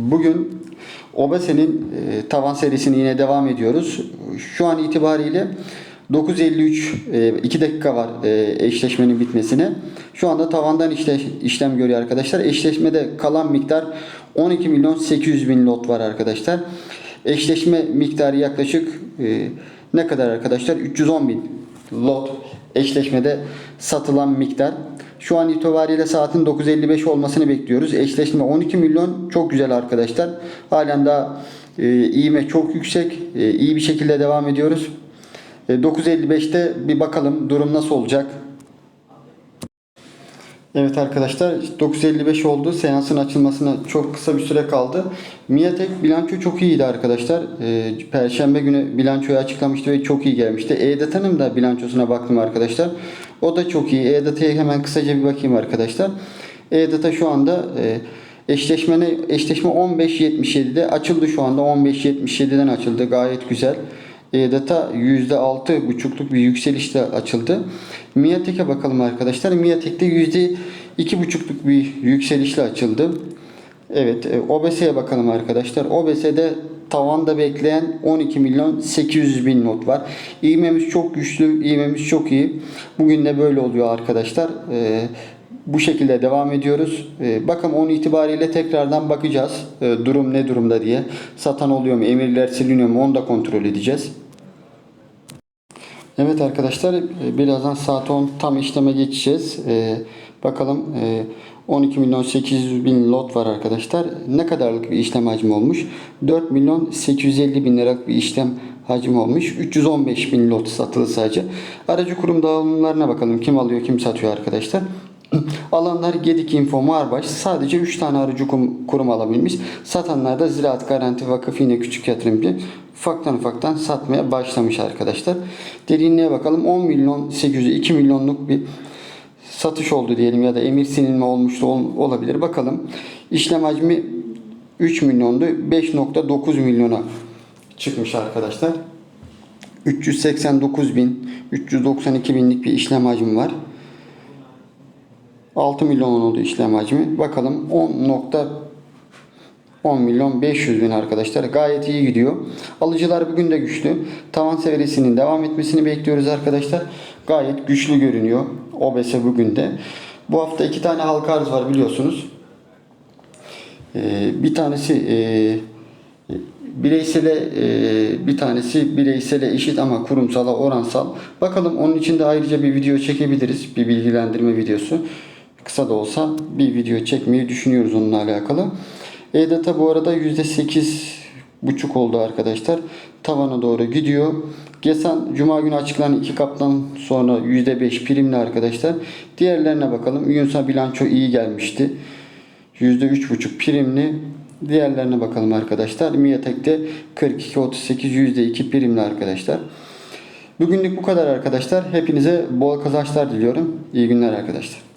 Bugün Obese'nin e, tavan serisini yine devam ediyoruz. Şu an itibariyle 9.53 2 dakika var e, eşleşmenin bitmesine. Şu anda tavandan işlem görüyor arkadaşlar. Eşleşmede kalan miktar 12 milyon 800 bin lot var arkadaşlar. Eşleşme miktarı yaklaşık e, ne kadar arkadaşlar? 310 bin lot eşleşmede satılan miktar. Şu an itibariyle saatin 9.55 olmasını bekliyoruz. Eşleşme 12 milyon çok güzel arkadaşlar. Halen daha e, iğme çok yüksek. E, iyi bir şekilde devam ediyoruz. E, 9.55'te bir bakalım durum nasıl olacak. Evet arkadaşlar 9.55 oldu. Seansın açılmasına çok kısa bir süre kaldı. Miatek bilanço çok iyiydi arkadaşlar. Ee, Perşembe günü bilançoyu açıklamıştı ve çok iyi gelmişti. E-Data'nın da bilançosuna baktım arkadaşlar. O da çok iyi. E-Data'ya hemen kısaca bir bakayım arkadaşlar. E-Data şu anda e, eşleşmene, eşleşme 15.77'de açıldı şu anda. 15.77'den açıldı. Gayet güzel. E-Data %6,5'luk bir yükselişle açıldı. Miatek'e bakalım arkadaşlar. Miatek'te %2,5'luk bir yükselişle açıldı. Evet, e, OBS'ye bakalım arkadaşlar. OBS'de tavanda bekleyen 12 milyon 800 bin not var. İğmemiz çok güçlü, iğmemiz çok iyi. Bugün de böyle oluyor arkadaşlar. Ee, bu şekilde devam ediyoruz. Ee, bakalım 10 itibariyle tekrardan bakacağız. Ee, durum ne durumda diye. Satan oluyor mu, emirler siliniyor mu onu da kontrol edeceğiz. Evet arkadaşlar e, birazdan saat 10 tam işleme geçeceğiz. Ee, bakalım e, 12 milyon 800 bin lot var arkadaşlar. Ne kadarlık bir işlem hacmi olmuş? 4 milyon 850 bin liralık bir işlem hacmi olmuş. 315 bin lot satılı sadece. Aracı kurum dağılımlarına bakalım. Kim alıyor kim satıyor arkadaşlar. Alanlar Gedik Info Marbaş sadece 3 tane aracı kurum, alabilmiş. Satanlar da Ziraat Garanti Vakıf yine küçük yatırımcı ufaktan ufaktan satmaya başlamış arkadaşlar. Derinliğe bakalım 10 milyon 800 2 milyonluk bir satış oldu diyelim ya da emir sinilme olmuş olabilir. Bakalım işlem hacmi 3 milyondu 5.9 milyona çıkmış arkadaşlar. 389 bin 392 binlik bir işlem hacmi var. 6 milyon oldu işlem hacmi. Bakalım 10 nokta 10 milyon 500 bin arkadaşlar. Gayet iyi gidiyor. Alıcılar bugün de güçlü. Tavan serisinin devam etmesini bekliyoruz arkadaşlar. Gayet güçlü görünüyor. OBS bugün de. Bu hafta iki tane halka arz var biliyorsunuz. Ee, bir tanesi e, bireysele e, bir tanesi bireysele eşit ama kurumsala oransal. Bakalım onun için de ayrıca bir video çekebiliriz. Bir bilgilendirme videosu. Kısa da olsa bir video çekmeyi düşünüyoruz onunla alakalı. E-Data bu arada %8 buçuk oldu arkadaşlar. Tavana doğru gidiyor. Gesan Cuma günü açıklanan iki kaptan sonra %5 primli arkadaşlar. Diğerlerine bakalım. Yunus'a bilanço iyi gelmişti. %3,5 primli. Diğerlerine bakalım arkadaşlar. Miatek'te 42-38 %2 primli arkadaşlar. Bugünlük bu kadar arkadaşlar. Hepinize bol kazançlar diliyorum. İyi günler arkadaşlar.